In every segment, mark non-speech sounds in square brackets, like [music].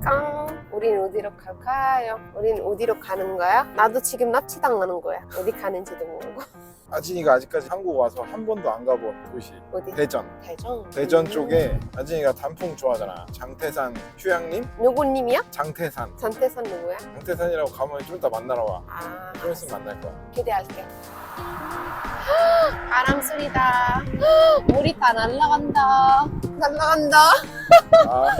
깡. 우린 어디로 갈까요? 우린 어디로 가는 거야? 나도 지금 납치당하는 거야. 어디 가는지도 모르고. 아진이가 아직까지 한국 와서 한 번도 안 가본 도시 어디? 대전 대전. 대전 음. 쪽에 아진이가 단풍 좋아하잖아 장태산 휴양림 누구님이야? 장태산 전태산 누구야? 장태산이라고 가면 좀 이따 만나러 와 아, 좀 있으면 만날 거야 기대할게. 바람 소리다. 물이 다 날라간다. 날라간다. 아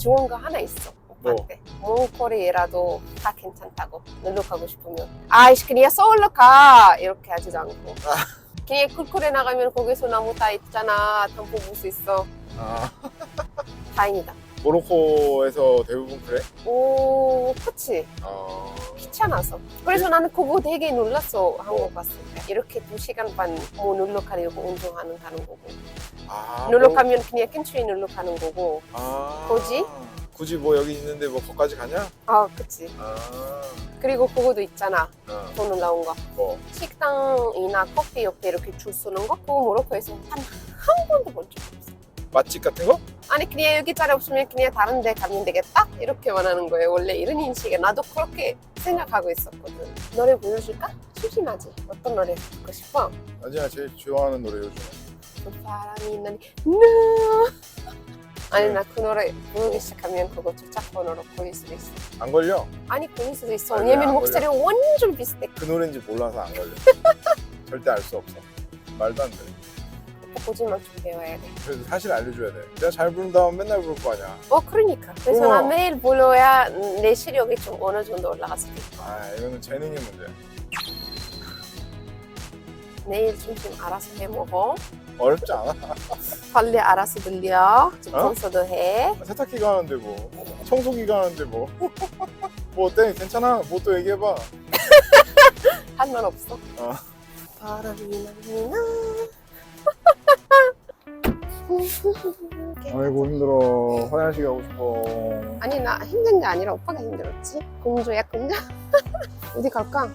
좋은 거 하나 있어. 뭐? 오빠한테. 몽골이라도 다 괜찮다고. 놀러 가고 싶으면. 아이씨, 그냥 서울로 가. 이렇게 하지도 않고. 그냥 쿨쿨에 나가면 거기서 나무 다 있잖아. 담보 볼 수 있어. 아, 다행이다. 모로코에서 대부분 그래? 오, 그치. 어... 귀찮아서. 그래서 나는 그거 되게 놀랐어. 한국 갔을 때. 이렇게 두 시간 반뭐 놀러 가려고 운동하는 가는 거고. 아, 놀러 뭐- 가면 그냥 근처에 놀러 가는 거고. 아, 굳이? 굳이 뭐 여기 있는데 뭐 거기까지 가냐? 아, 그치. 아, 그리고 그거도 있잖아. 어, 더 놀라운 거. 뭐 식당이나 커피 옆에 이렇게 줄 서는 거? 그거 모로코에서 한, 한 번도 본 적 없어. 맛집 같은 거? 아니, 그냥 여기 자리 없으면 그냥 다른 데 가면 되겠다? 이렇게만 하는 거예요. 원래 이런 인식에. 나도 그렇게 생각하고 있었거든. 노래 보여줄까? 심심하지? 어떤 노래 듣고 싶어? 아진이가 제일 좋아하는 노래 요즘 그 바람이 나니, no! [laughs] 아니, 네. 나그 노래 부르기 시작하면 그거 저작권으로 걸릴 수도 있어. 안 걸려? 아니, 걸릴 수도 있어. 아니, 왜냐면 안 목소리 완전 비슷해. 그 노래인지 몰라서 안 걸려 [laughs] 절대 알 수 없어 말도 안 돼. 거짓말 좀 배워야 돼. 그래서 사실 알려줘야 돼. 내가 잘 부른다면 맨날 부를 거 아니야. 어, 그러니까. 그래서 우와. 나 매일 불러야 내 실력이 좀 어느 정도 올라갔을 때. 아 이거는 재능의 문제야. 내일 점심 알아서 해 먹어. 어렵지 않아. 빨리 알아서 들려. 집 어? 청소도 해. 세탁기가 하는데 뭐 청소기가 하는데 뭐. [laughs] 뭐 어때? 괜찮아. 뭐 또 얘기해봐. 할 말 없어. 어. 바람이 나니나. [laughs] 아이고 힘들어. 화장실 가고 싶어. 아니 나 힘든 게 아니라 오빠가 힘들었지. 공주야 공주. [laughs] 어디 갈까?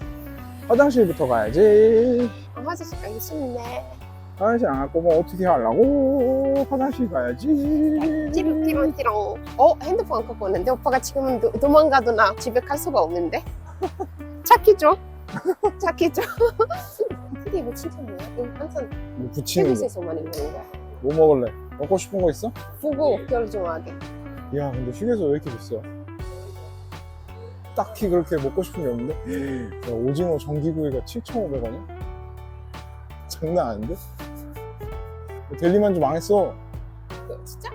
화장실부터 가야지. 아, 화장실 가기 싫네. 화장실 안 갖고 뭐 어떻게 하려고? 화장실 가야지. 띠롱띠롱띠롱. 어 핸드폰 안 갖고 왔는데 오빠가 지금은 도, 도망가도 나 집에 갈 수가 없는데. [laughs] 착해줘. 착해줘. 근데 이거 진짜 뭐야? 이거 항상 뭐 붙이는 거. 휴게소에서만 입는 거야. 뭐 먹을래? 먹고 싶은 거 있어? 보고 결 좋아하게. 야 근데 휴게소 왜 이렇게 비싸? 딱히 그렇게 먹고 싶은 게 없는데? 야, 오징어 전기구이가 7,500원이야? 장난 아닌데? 델리만주 망했어 그, 진짜?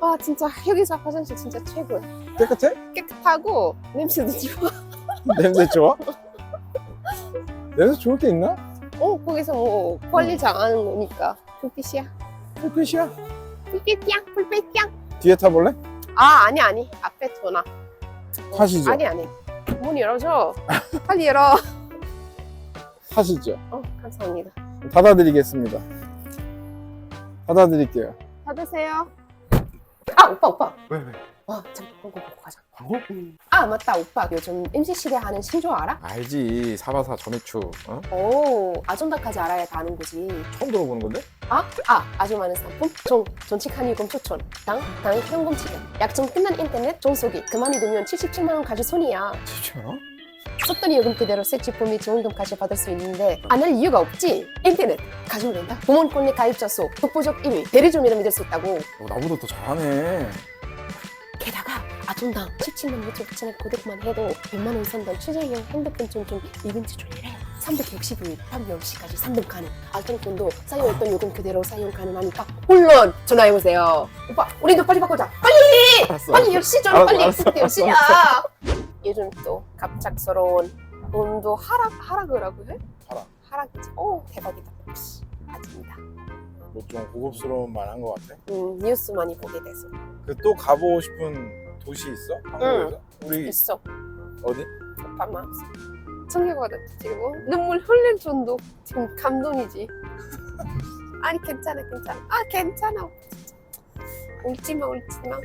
아 진짜 휴게소 화장실 진짜 최고야. 깨끗해? 깨끗하고 냄새도 좋아. 냄새 좋아? [laughs] 냄새 좋을 게 있나? 어 거기서 뭐 관리 잘하는 거니까 불빛이야. 불빛이야 불빛이야 불빛이야. 뒤에 타볼래? 아 아니 아니 앞에 도나. 어, 타시죠. 아니 아니 문 열어줘. [laughs] 빨리 열어. 타시죠 어 감사합니다. 닫아드리겠습니다 닫아드릴게요 받으세요. 아 오빠 오빠. 왜 왜? 아 잠깐 광고 보고 가자. 광고? 아 맞다 오빠 요즘 MC시대 하는 신조 알아? 알지 사바사 전해추 어? 오 아전다까지 알아야 가는 거지. 처음 들어보는 건데? 아, 아, 아주 많은 상품, 종, 전칙한 요금 추천, 당, 당 현금 지급, 약정 끝난 인터넷, 종소기, 그만이 되면 77만 원 가지 손이야. 진짜요? 썼던 요금 그대로 세치품 및 지원금까지 받을 수 있는데 안 할 이유가 없지. 인터넷, 가지면 된다. 부모권의 가입자 수, 독보적 1위, 대리점이라 믿을 수 있다고. 어, 나보다 더 잘하네 게다가 아존당 17만 5천 9천에 고득만 해도 100만 원 상당 취재형 핸드폰 전종 이벤트 중이래. 365일 밤 10시까지 3분 가능. 알뜰폰도 사용했던 요금 그대로 사용 가능하니까 물론 전화해보세요. 오빠, 우리도 빨리 바꾸자. 빨리! 알았어 빨리 10시 전 빨리 알았어, 그때 10시야. 요즘 또 갑작스러운 온도 하락, 하락을 하고 해? 하락. 하락이지. 오, 대박이다. 역시 아닙니다. 뭐 좀 고급스러운 말 한 것 같아 음, 뉴스 많이 보게 돼서. 그또 가보고 싶은 도시 있어? 한국에서? 우리 있어. 어디? 마음속. 청해보다 지금 눈물 흘릴 정도 지금 감동이지. [laughs] 아니 괜찮아 괜찮아. 아 괜찮아. 울지마 울지마.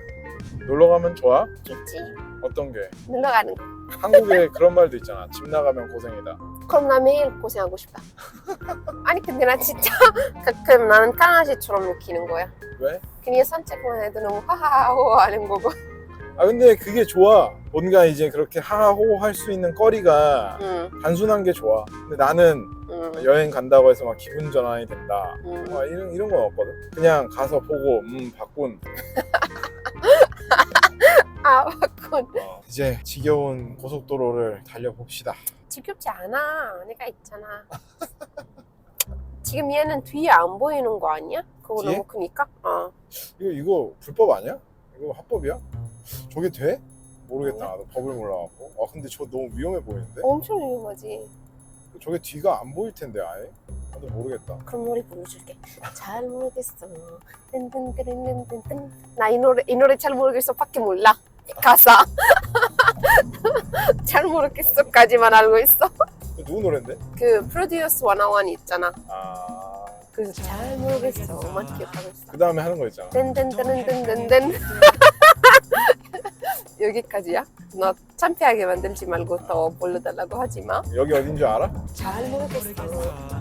놀러 가면 좋아? 좋지. 어떤 게? 놀러 가는 거. 한국에 그런 말도 있잖아. 집 나가면 고생이다. 그럼 나 매일 고생하고 싶다. 아니 근데 나 진짜 가끔 나는 강아지처럼 느끼는 거야. 왜? 그냥 산책만 해도 너무 하하호 하는 거고. 아 근데 그게 좋아. 뭔가 이제 그렇게 하하호 할 수 있는 거리가 응, 단순한 게 좋아. 근데 나는 응, 여행 간다고 해서 막 기분 전환이 된다. 응. 막 이런 이런 건 없거든. 그냥 가서 보고 음 바꾼. [laughs] 아, 맞군. 어, 이제 지겨운 고속도로를 달려봅시다. 지겹지 않아. 내가 있잖아. [laughs] 지금 얘는 뒤에 안 보이는 거 아니야? 그거 뒤에? 너무 크니까? 어. 이거 이거 불법 아니야? 이거 합법이야? 저게 돼? 모르겠다. 나도 법을 몰라갖고. 아 근데 저 너무 위험해 보이는데? 엄청 위험하지. 저게 뒤가 안 보일 텐데 아예? 나도 모르겠다. 그럼 노래 불러줄게. 잘 모르겠어. 뜬뜬뜨른뜬뜬뜬. 나이 노래 이 노래 잘 모르겠어. 밖에 몰라. 가사. [laughs] 잘 모르겠어까지만 알고 있어. 누구 노래인데? 그 프로듀스 101 있잖아. 아. 그잘 모르겠어만 기억하고 있어. 그 다음에 하는 거 있잖아. 뜬뜬뜨른뜬뜬뜬. [laughs] 여기까지야? 나 창피하게 만들지 말고 더 불러달라고 하지 마. 여기 어딘 줄 알아? 잘 모르겠어.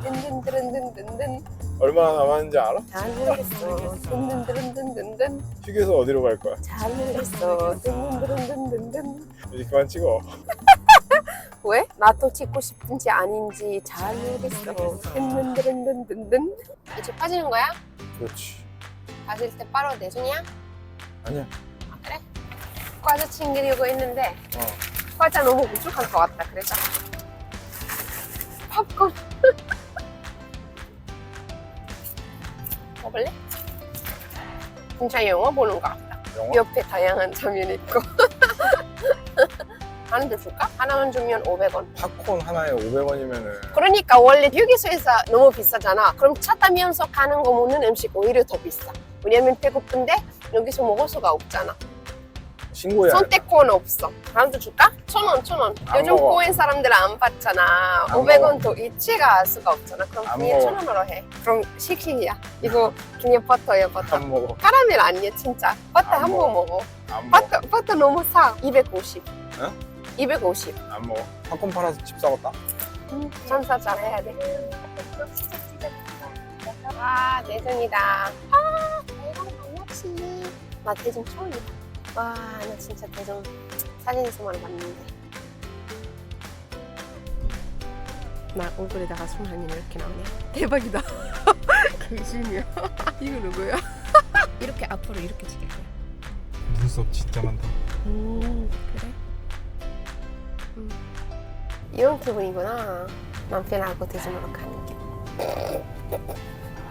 뜬뜬뜨른뜬뜬뜬. 얼마나 남았는지 알아? 잘 모르겠어. 뜬뜬뜨른뜬뜬뜬. 휴게소 어디로 갈 거야? 잘 모르겠어. 뜬뜬뜨른뜬뜬. 이제 그만 찍어. [laughs] 왜? 나도 찍고 싶은지 아닌지 잘 모르겠어. 뜬뜬뜨른뜬뜬. 이제 빠지는 거야? 그렇지. 빠질 때 바로 내주냐? 아니야. 아, 그래? 과자 챙기려고 했는데 어. 과자 너무 부족할 것 같다. 그래서 팝콘 [laughs] 먹을래? 진짜 영화 보는 것 같다. 영화? 옆에 다양한 장면이 있고. [laughs] 하나 더 줄까? 하나만 주면 500원. 팝콘 하나에 500원이면은 그러니까 원래 휴게소에서 너무 비싸잖아. 그럼 차 타면서 가는 거 먹는 음식 오히려 더 비싸. 왜냐면 배고픈데 여기서 먹을 수가 없잖아. 신고해야 돼. 선택권 없어. 하나 더 줄까? 천 원, 천 원. 안 요즘 먹어. 코인 사람들 안 받잖아. 안 500원 더 이체가 할 수가 없잖아. 그럼 안 그냥 먹어. 천 원으로 해. 그럼 씩씩이야. 이거 그냥 버터야, 버터. 안 먹어. 카라멜 아니야, 진짜. 버터 안한 먹어. 번 먹어. 안 먹어. 버터, 버터 너무 사. 250. 어? 250. 안 먹어. 팝콘 팔아서 집 사봤다? 음, 장사 잘 해야 돼. 와, 대전이다. 아, 대전 강낚시. 나 대전 처음이다. 와, 나 진짜 대전 사진에서만 봤는데. 나 얼굴에다가 손한이 이렇게 나오네. 대박이다. [laughs] 개심이야. [laughs] 이거 누구야? [laughs] 이렇게 앞으로 이렇게 찍을 거야. 눈썹 진짜 많다. 음, 그래? 음. 이런 기분이구나. 남편하고 대전으로 가는 게.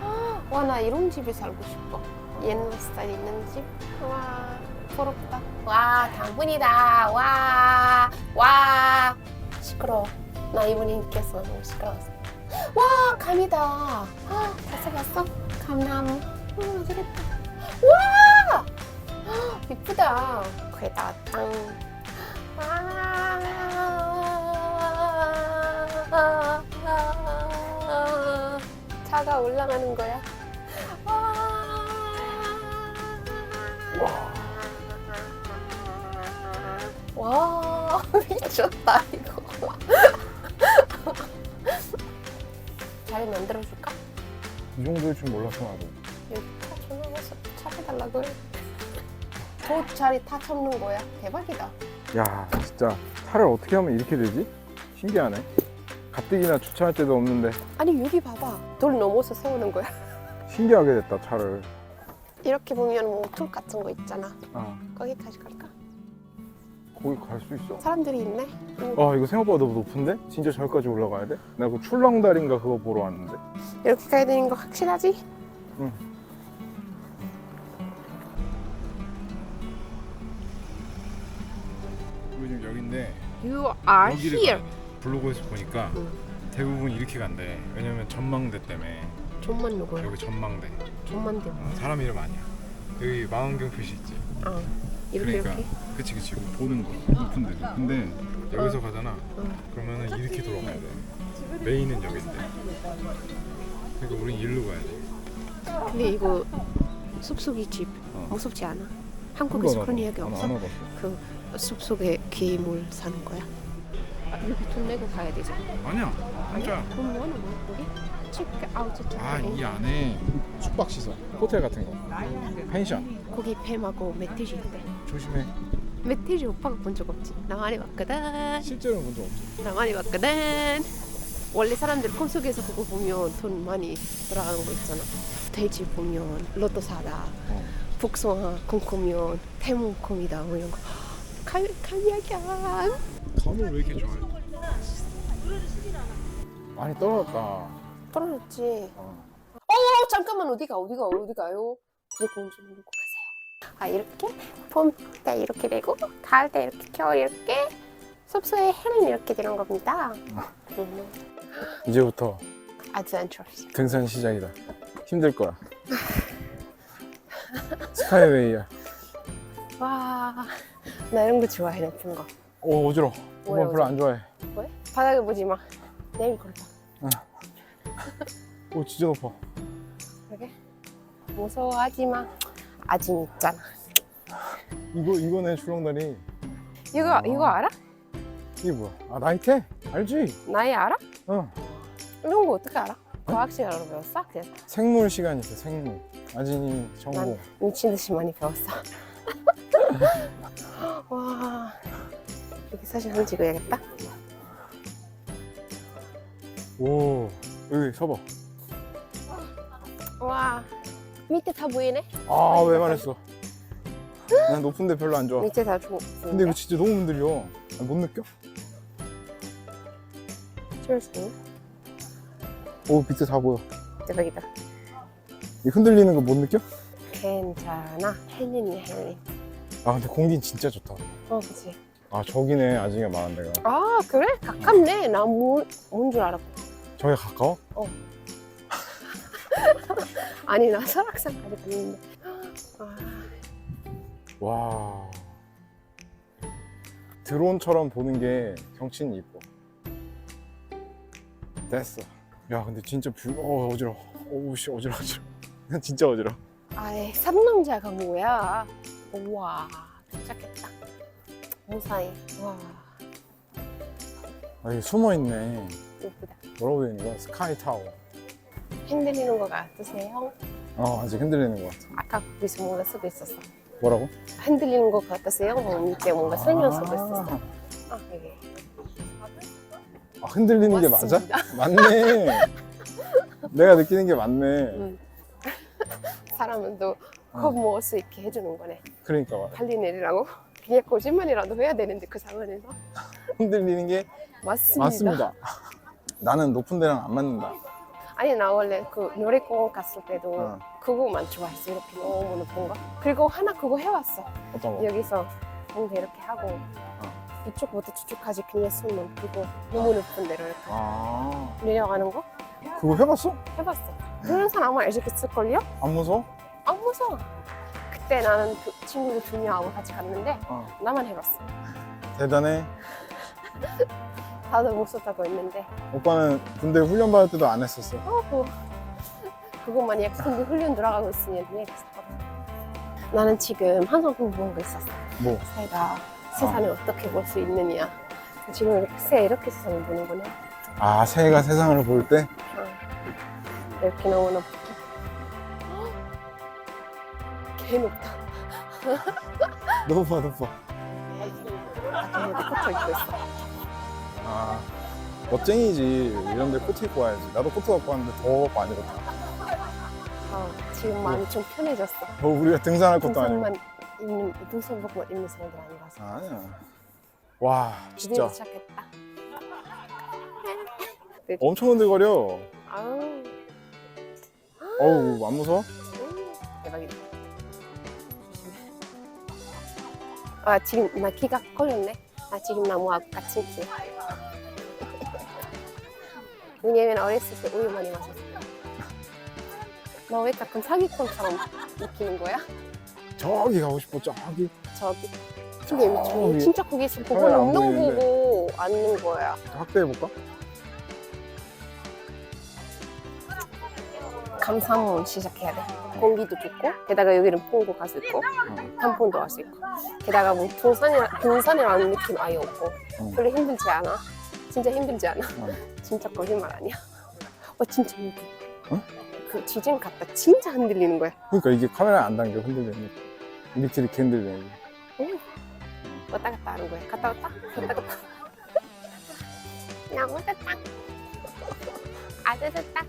[gasps] 와, 나 이런 집에 살고 싶어. 옛날 스타일 있는 집. 와, 부럽다. 와, 당분이다. 와, 와. 시끄러워. 나 이번에 인기였어. 너무 시끄러웠어. [gasps] 와, 감이다. 아, [gasps] 봤어, 봤어? 감나무. 음, 맛있겠다. 와! 이쁘다. 거기다가 땅. 아, 차가 올라가는 거야. 와, [laughs] 미쳤다 이거. 잘 만들어줄까? 이 정도일 줄 몰랐어 나도. 여기 차 전화해서 차 해달라고 해. 저 자리 다 잡는 거야. 대박이다. 야 진짜 차를 어떻게 하면 이렇게 되지? 신기하네. 가뜩이나 주차할 데도 없는데 아니 여기 봐봐. 돌 넘어서 세우는 거야. 신기하게 됐다 차를. 이렇게 보면 뭐툴 같은 거 있잖아. 아 거기까지 갈까? 거기 갈 수 있어? 사람들이 있네. 응. 아 이거 생각보다 너무 높은데? 진짜 저기까지 올라가야 돼? 나 그 출렁다리인가 그거 보러 왔는데. 이렇게 가야 되는 거 확실하지? 우리 지금 여기인데 You are 여기를 here. 가. 블로그에서 보니까 응. 대부분 이렇게 간대. 왜냐면 전망대 때문에 좀만 누구야? 여기 전망대. 좀만 대. 어, 사람 이름 아니야. 여기 망원경 표시 있지. 아 이렇게 그러니까 이렇게. 그치 그치 이거 보는 거 높은 데 높은데 여기서 가잖아. 응. 그러면은 이렇게 돌아가야 돼. 메인은 여기인데. 그러니까 우린 일로 가야 돼. 근데 이거 숲속의 집 어. 무섭지 않아? 한국에서 그런 이야기 안, 없어? 그 숲속에 괴물 사는 거야? 아, 여기 돈 내고 가야 되잖아. 아니야 혼자 그럼 뭐는 뭐? 체크 아웃 체크. 아이 안에 숙박시설 호텔 같은 거 펜션 거기 뱀하고 멧돼지 있대. 조심해 멧돼지 오빠가 본 적 없지. 나 많이 봤거든. 실제로는 본적 없지 나 많이 봤거든. 원래 사람들 꿈속에서 그거 보면 돈 많이 돌아가는 거 있잖아. 돼지 보면 로또 사다. 어. 복숭아 꿈꾸면 태몽꿈이다 뭐 이런 거. [gasps] 갈 갈야견. 감을 왜 이렇게 좋아해 많이 떨어졌다 떨어졌지. 어. 어 잠깐만 어디가 어디가 어디 가요? 무조건 좀 누르고 가세요. 아 이렇게 봄 때 이렇게 되고 가을 때 이렇게 겨울 이렇게 숲속의 해는 이렇게 되는 겁니다. 음, [laughs] 이제부터 adventures. 등산 시작이다. 힘들 거야. 스카이웨이야. [laughs] 와, 나 이런 거 좋아해 높은 거. 오 어지러. 뭐야, 오빠 별로 안 좋아해. 왜? 바닥을 보지 마. 내일 걸다. 오 진짜 높아. 그러게. 무서워하지 마. 아직 있잖아. 이거 이거네 출렁다리. 이거 이거 알아? 이게 뭐야? 아 나이테? 알지? 나이 알아? 어. 이런 거 어떻게 알아? 과학 시간으로 배웠어? 그래서 생물 시간 있어 생물. 아진이 전공. 난 미친 듯이 많이 배웠어. [laughs] 와, 여기 사진 한번 찍어야겠다. 오 여기 서봐. 와, 밑에 다 보이네? 아 왜 말했어? 난 높은 데 별로 안 좋아. 밑에 다 주. 근데 이거 진짜 너무 흔들려. 아, 못 느껴? 찍을 수 있나? 오 밑에 다 보여. 대박이다. 이 흔들리는 거 못 느껴? 괜찮아. 헬린이야 헬린. 아 근데 공기는 진짜 좋다. 어, 그치. 아 저기네 아진이가 말한 데가. 아, 그래? 가깝네. 나뭔줄 알았고. 저기 가까워? [laughs] 아니, 나 설악산까지 갔는데. 아, 와 드론처럼 보는 게 경치는 이뻐 됐어 야 근데 진짜 뷰 어, 어지러워 오우씨 어지러워 어지러워 [laughs] 진짜 어지러워 아이, 삼남자가 뭐야? 우와, 도착했다. 무사히. 와, 아 이게 숨어 있네 예쁘다. 뭐라고 되는 거야? 스카이 타워 흔들리는 거 같으세요? 어 아직 흔들리는 것 같아 아까 거기서 뭔가 쓰고 있었어. 뭐라고? 흔들리는 거 같으세요? 뭐 밑에 뭔가 설명 쓰고 있었어. 아, 아, 여기. 아, 흔들리는 게 맞아? 맞습니다. 맞네 내가 느끼는 게 맞네 응. 사람은 또 겁먹을 수 있게 해주는 거네. 그러니까 말이야. 빨리 내리라고? 그냥 거짓말이라도 해야 되는데 그 상황에서 [laughs] 흔들리는 게 맞습니다. 맞습니다 나는 높은 데랑 안 맞는다 아니 나 원래 그 놀이공원 갔을 때도 어. 그거만 좋아했어 이렇게 너무 높은 거. 그리고 하나 그거 해왔어. 어떤 거? 여기서 뭔가 이렇게 하고 이쪽부터 저쪽까지 그냥 숨은 그거 너무 높은 데로 이렇게 아 내려가는 거 그거 해봤어? 해봤어. 그런 사람 아마 알겠을걸요? 안 무서워? 안 무서워. 그때 나는 그 친구들 두 명하고 같이 갔는데 어. 나만 해봤어. 대단해 다들 무섭다고 했는데 오빠는 군대 훈련 받을 때도 안 했었어. 어, 그거 만약 근데 훈련 들어가고 있으면 그냥 했었거든. 나는 지금 항상 궁금한 거 있었어. 뭐? 새가 세상을 어. 떻게 볼 수 있느냐. 지금 이렇게 새 이렇게 세상을 보는구나. 아 새가 세상을 볼 때? 어. 이렇게 너무 높 높아. 아줌마도 코트 입고 있어. 아 멋쟁이지. 이런데 코트 입고 와야지. 나도 코트 갖고 왔는데 더워 갖고 안 입었다. 어, 지금 마음이 좀 편해졌어. 뭐 우리가 등산할 것도 아니고. 등산만 입는 등산복만 입는 사람들 아니라서. 아니야. 와 드디어 진짜 시작했다. 엄청 흔들거려. 아우. 어우 안 무서워? 아 지금 나 키가 커졌네. 아 지금 나무하고 같이 키. 왜냐면 어렸을 때 우유 많이 마셨어. 너 왜 가끔 사기꾼처럼 느끼는 거야? 저기 가고 싶어 저기. 저기. 근데 아, 저 위에. 진짜 거기서 보고 카메라 안 운동 보이는데. 보고 앉는 거야. 확대해 볼까? 감상 시작해야 돼. 공기도 좋고, 게다가 여기는 폰도 갈수 있고, 단폰도 할수 있고, 게다가 뭐 등산이라, 등산이라는 느낌 아예 없고, 응. 별로 힘들지 않아. 진짜 힘들지 않아? 어. 진짜 거짓말 아니야? 어 진짜 힘들어. 어? 그 지진 갔다 진짜 흔들리는 거야. 그러니까 이게 카메라에 안 담겨 흔들리니까 이렇게 이렇게 흔들려 왔다 갔다 하는 거야. 갔다 왔다 갔다 갔다. 너무 좋다. 아주 좋다.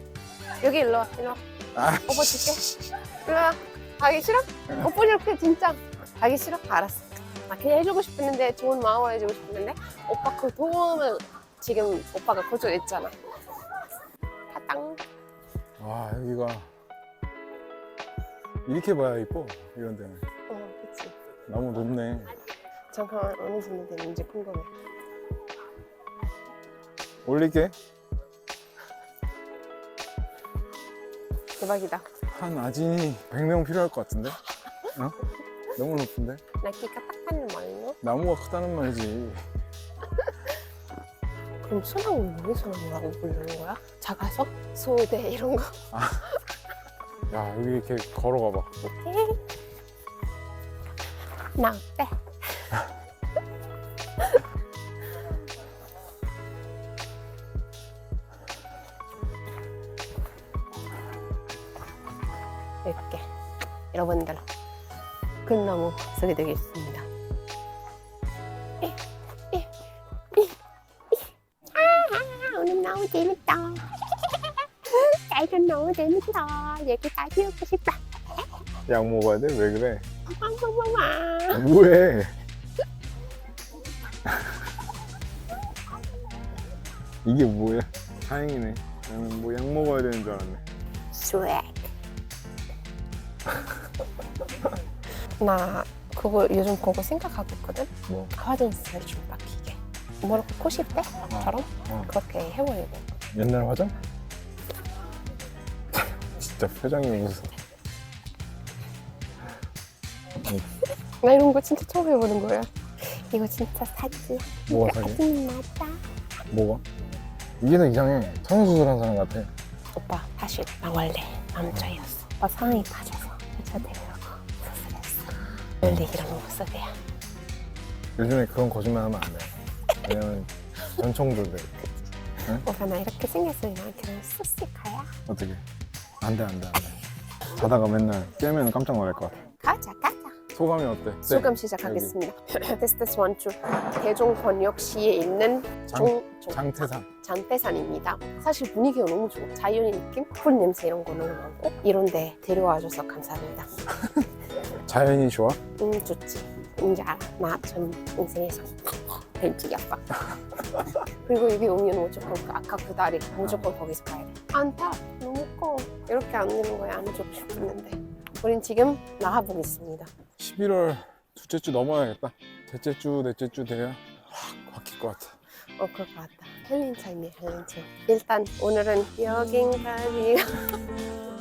여기 일로 와. 일로 와. 아 오빠 줄게. 일로 와. 가기 싫어? 오빠 이렇게 진짜 가기 싫어? 알았어. 나 그냥 해주고 싶었는데 좋은 마음을 해주고 싶었는데 오빠 그 도움을 지금 오빠가 거절했잖아. 타당. 와 여기가 이렇게 봐야 이뻐 이런 데는 어, 그치. 나무 높네 잠깐만 어느 정도 되는지 궁금해. 올릴게 대박이다. 한 아진이 100명 필요할 것 같은데 어? 너무 높은데 나 키가 딱 하는 말이요? 나무가 크다는 말이지 그럼 소나무는 왜 소나무라고 부르는 거야? 작아서? 소대 이런 거? 야 여기 이렇게 걸어가 봐 [laughs] 나 어때? 여러분들 금나무 쓰게 되겠습니다. 아, 오늘 너무 재밌다. 짧은 너무 재밌다. 여기까지 오고 싶다. 약 먹어야 돼? 왜 그래? 빵빵빵빵. 뭐해 이게 뭐야 다행이네 나는 뭐 약 먹어야 되는 줄 알았네 스웩. 나 그거 요즘 그거 생각하고 있거든. 뭐? 화장실 좀 바뀌게. 뭐라고 코실 때처럼 어. 그렇게 해보려고. 옛날 화장? [laughs] 진짜 표정이 무슨 나 이런 거 진짜 처음 해보는 거야. 이거 진짜 사지. 뭐가 사기? 사진 맞다. 뭐가? 이게 더 이상해 성형수술한 사람 같아 오빠 사실 나 원래 남자였어. 오빠 상황이 빠져서 여자 되려고 이런 모습이야. 요즘에 그런 거짓말 하면 안 돼 왜냐면 전총들들 오빠 나 이렇게 생겼으니 나한테는 쑥쑥하야. 어떻게 안 돼 안 돼 안 돼 자다가 맨날 깨면 깜짝 놀랄 것 같아 가자 가자. 소감이 어때? 수감 시작하겠습니다. 테스트스 원주 대종 권역시에 있는 장, 종, 종 장태산 장대산입니다. 사실 분위기가 너무 좋아. 자연의 느낌, 풀 냄새 이런 거 너무 많고 이런데 데려와줘서 감사합니다. [laughs] 자연이 좋아? 음 좋지. 이제 알아. 나전 인생에서 벤치였어. [laughs] 그리고 여기 오면 무조건 그 아까 그 다리 무조건 거기서 가야 돼. 안 타. 너무 커. 이렇게 안 되는 거야. 안 주고 싶었는데. 우린 지금 나가보겠습니다. 11월 둘째 주 넘어야겠다 셋째 주 넷째 주 돼야 확 바뀔 것 같아 어, 그럴 것 같다. 헬린 타임이야, 헬린 타임. 일단 오늘은 여긴까지. [laughs]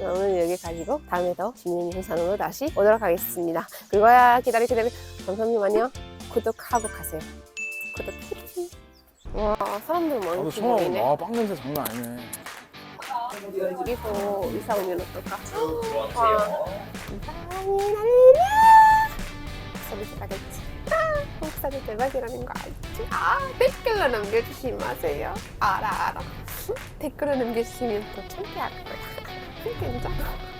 오늘 여기까지고 다음에 더 재밌는 영상으로 다시 오도록 하겠습니다. 그리고 기다리시다면 감사합니다만요. 구독하고 가세요. 구독. 와, 사람들 많이 처음 보이네. 아 빵냄새 장난 아니네 여기서 이사 오면 어떨까? 와, 이사람이 날리냐? 목소리 대박이지. 아, 목소리 대박이라는 거 알지? 아, 댓글로 남겨주시지 마세요. 알아, 알아. 댓글로 남겨주시면 또 창피할 거야. 괜찮아.